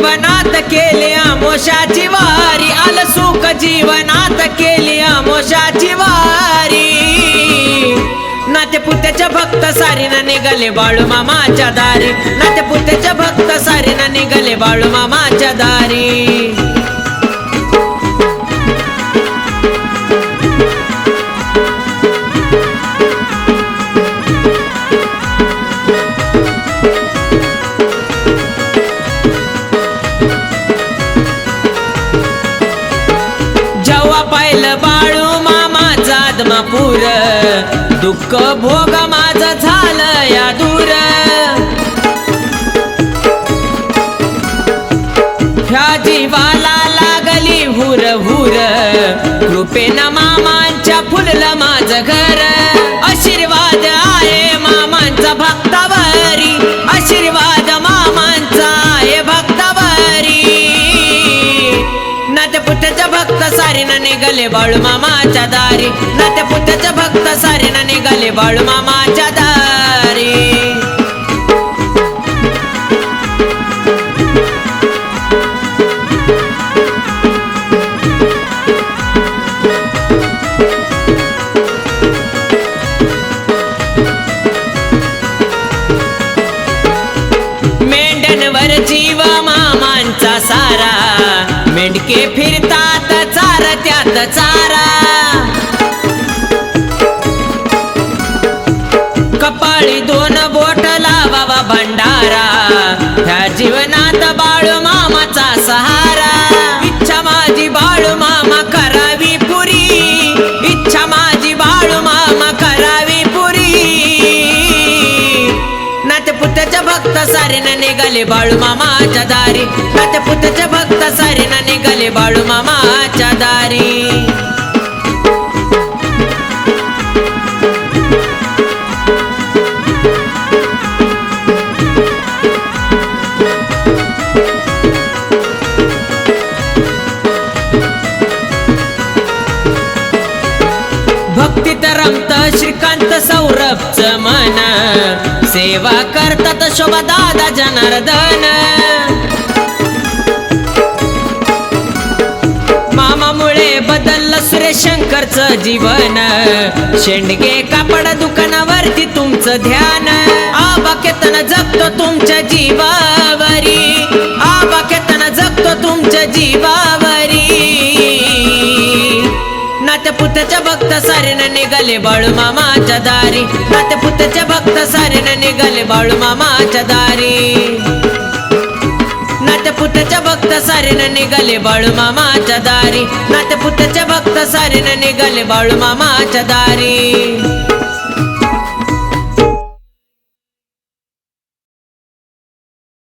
जीवनात केली आमोशाची वारी. आल सुख जीवनात केली आमोशाची वारी. नाते पुत्याच्या भक्त सारीनं निघाले बाळू मामाच्या दारी. नाते पुत्याच्या भक्त सारीनं निघाले बाळू जेव्हा पाहिलं बाळू मामाचा आदमापूर दुःख भोग माझं झालं या दूर. ह्या जीवाला लागली हुर हुर कृपेनं मामांच्या फुललं माझं घर. निघाले बाळू मामाच्या दारी. नात्या पुत्याच्या भक्त सारीनं निघाले बाळू मामाच्या दारी. मेंढ्यांवर जीव मामांचा सारा. मेंढके फिरतात चार त्यात चारा. कपाळी दोन बोट लावावा भंडारा. ह्या जीवनात बाळू मामाचा सहारा. इच्छा माझी बाळू मामा करावी पुरी. इच्छा माझी बाळू मामा करावी पुरी. नाते पुत्याच्या भक्त सारीनं निघाले बाळू मामाच्या दारी. नाते पुत्याच्या भक्त सारीनं निघाले बाळू मामा भक्तीत रमत श्रीकांत सौरभच मन सेवा करतात शोभा दादा जनार्दन. मामामुळे बदललं सुरेश शंकरचं जीवन. शेंडगे कापड दुकानावरती तुमचं ध्यान. आबाकेतन जगतो तुमच्या जीवावरी. आबाकेतन जगतो तुमच्या जीवा पुतच्या भक्त सारेन निघाले बाळू मामाच्या दारी. नाते पुतच्या भक्त सारेन निघाले बाळू मामाच्या दारी. नात्या पुतच्या भक्त सारेन निघाले बाळू मामाच्या दारी. नाते पुतच्या भक्त सारेन निघाले बाळू मामाच्या दारी.